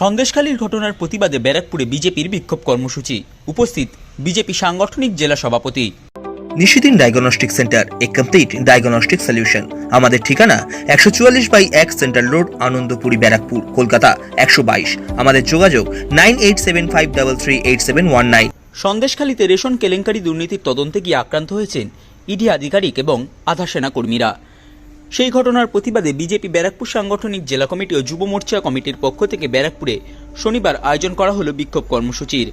সন্দেশখালীর ঘটনার প্রতিবাদে ব্যারাকপুরে বিজেপির বিক্ষোভ কর্মসূচি। উপস্থিত বিজেপি সাংগঠনিক জেলা সভাপতি। নিশিদিন ডায়াগনস্টিক সেন্টার এ কমপ্লিট ডায়াগনস্টিক সলিউশন। আমাদের ঠিকানা একশো চুয়াল্লিশ বাই এক সেন্ট্রাল রোড আনন্দপুরি ব্যারাকপুর কলকাতা একশো বাইশ। আমাদের যোগাযোগ nine eight seven five double three eight seven one nine. সন্দেশখালীতে ration কেলেঙ্কারি দুর্নীতির তদন্তে গিয়ে আক্রান্ত হয়েছেন ইডি আধিকারিক এবং আধা সেনা কর্মীরা। সেই ঘটনার প্রতিবাদে বিজেপি ব্যারাকপুর সাংগঠনিক জেলা কমিটি ও যুব মোর্চা কমিটির পক্ষ থেকে ব্যারাকপুরে শনিবার আয়োজন করা হলো বিক্ষোভ কর্মসূচির।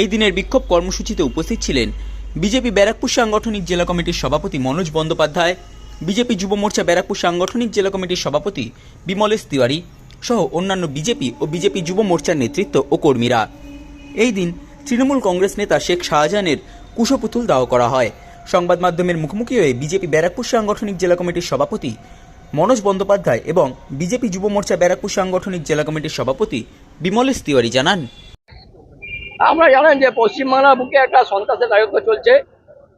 এই দিনের বিক্ষোভ কর্মসূচিতে উপস্থিত ছিলেন বিজেপি ব্যারাকপুর সাংগঠনিক জেলা কমিটির সভাপতি মনোজ বন্দ্যোপাধ্যায়, বিজেপি যুব মোর্চা ব্যারাকপুর সাংগঠনিক জেলা কমিটির সভাপতি বিমলেশ তিওয়ারি সহ অন্যান্য বিজেপি ও বিজেপি যুব মোর্চার নেতৃত্ব ও কর্মীরা। এই দিন তৃণমূল কংগ্রেস নেতা শেখ শাহজাহানের কুশপুতুল দাহ করা হয়। সংবাদ মাধ্যমের মুখোমুখি হয়ে বিজেপি ব্যারাকপুর সাংগঠনিক জেলা কমিটির সভাপতি মনোজ বন্দ্যোপাধ্যায় এবং বিজেপি যুব মোর্চা ব্যারাকপুর সাংগঠনিক জেলা কমিটির সভাপতি বিমলেশ তিওয়ারি জানান। আমরা জানেন যে পশ্চিমবাংলার বুকে একটা সন্ত্রাসের রাজত্ব চলছে।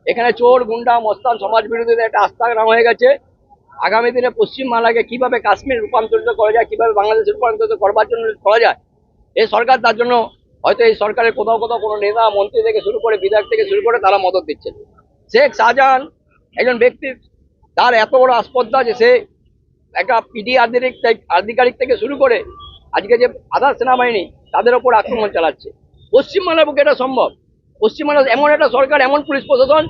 এখানে চোর, গুন্ডা, মস্তান, সমাজ বিরোধীদের একটা আস্থাগ্রাম হয়ে গেছে। আগামী দিনে পশ্চিমবাংলাকে কীভাবে কাশ্মীর রূপান্তরিত করা যায়, কীভাবে বাংলাদেশ রূপান্তরিত করবার জন্য করা যায়, এই সরকার তার জন্য হয়তো এই সরকারের কোথাও কোথাও কোনো নেতা, মন্ত্রী থেকে শুরু করে বিধায়ক থেকে শুরু করে তারা মদত দিচ্ছেন। শেখ শাহজাহান একজন ব্যক্তি তার এত বড় আস্পর্ধা যে সে একটা পিডি আধিকারিক আধিকারিক থেকে শুরু করে আজকে যে আধার সেনাবাহিনী তাদের ওপর আক্রমণ চালাচ্ছে। পশ্চিমবাংলার বুকে এটা সম্ভব। পশ্চিমবাংলা এমন একটা সরকার এমন পুলিশ প্রশাসন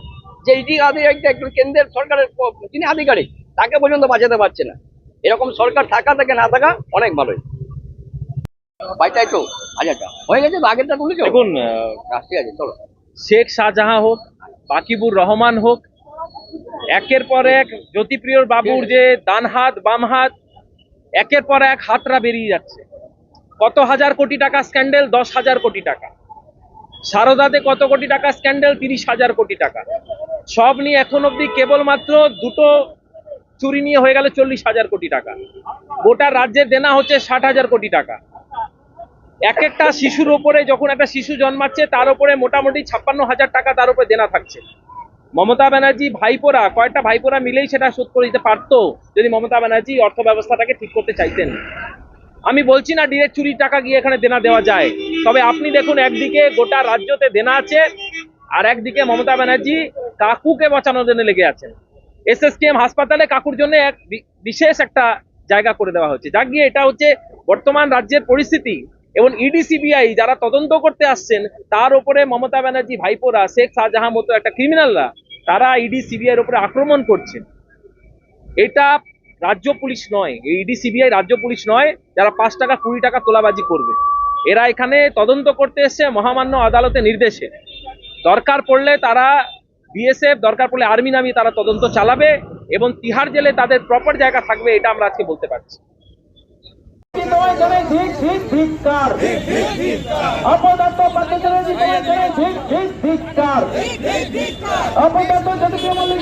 যে ইডি আধিকারিক একজন কেন্দ্রের সরকারের যিনি আধিকারিক তাকে পর্যন্ত বাঁচাতে পারছে না। এরকম সরকার থাকা থেকে না থাকা অনেক ভালোই। বাইটাই তো হাজারটা হয়ে গেছে আগেরটা তুলেছো? দেখুন ঠিক আছে চলো। শেখ শাহজাহাঁ হোক বাকিবুর রহমান হোক, একের পর এক জ্যোতিপ্রিয় বাবুর যে ডান হাত, বাম হাত, একের পর এক হাতরা বেরিয়ে যাচ্ছে। কত হাজার কোটি টাকা স্ক্যান্ডেল? দশ হাজার কোটি টাকা। সারদাতে কত কোটি টাকা স্ক্যান্ডেল? তিরিশ হাজার কোটি টাকা। সব নিয়ে এখন অবধি কেবলমাত্র দুটো চুরি নিয়ে হয়ে গেল চল্লিশ হাজার কোটি টাকা। গোটা রাজ্যের দেনা হচ্ছে ষাট হাজার কোটি টাকা। এক একটা শিশুর ওপরে যখন একটা শিশু জন্মাচ্ছে, তার উপরে মোটামুটি ছাপ্পান্ন হাজার টাকা তার উপরে দেনা থাকছে। মমতা ব্যানার্জি ভাইপোরা, কয়েকটা ভাইপোরা মিলেই সেটা শোধ করে দিতে পারতো যদি মমতা ব্যানার্জি অর্থ ব্যবস্থাটাকে ঠিক করতে চাইতেন। আমি বলছি না ডিরেক্ট চুরির টাকা গিয়ে এখানে দেনা দেওয়া যায়। তবে আপনি দেখুন, একদিকে গোটা রাজ্যতে দেনা আছে, আর একদিকে মমতা ব্যানার্জি কাকুকে বাঁচানোর জন্য লেগে আছেন। এসএসকেএম হাসপাতালে কাকুর জন্য এক বিশেষ একটা জায়গা করে দেওয়া হচ্ছে। যা গিয়ে এটা হচ্ছে বর্তমান রাজ্যের পরিস্থিতি। এবং ইডি সিবিআই যারা তদন্ত করতে আসছেন, তার উপরে মমতা ব্যানার্জি, ভাইপোরা, শেখ শাহজাহাঁ মতো একটা ক্রিমিনালরা তারা ইডি সিবিআই এর উপরে আক্রমণ করছে। এটা রাজ্য পুলিশ নয়, এই ইডি সিবিআই রাজ্য পুলিশ নয়, যারা পাঁচ টাকা, কুড়ি টাকা তোলাবাজি করবে। এরা এখানে তদন্ত করতে এসছে মহামান্য আদালতের নির্দেশে। দরকার পড়লে তারা বিএসএফ দরকার পড়লে আর্মি নামিয়ে তারা তদন্ত চালাবে এবং তিহার জেলে তাদের প্রপার জায়গা থাকবে, এটা আমরা আজকে বলতে পারছি। তোমায় জানাই ঠিক ঠিক ধিক্কার অপদার্থ পাকিস্তানের তোমায় জানাই ঠিক ঠিক ধিক্কার অপদার্থ জাতীয় মল্লিক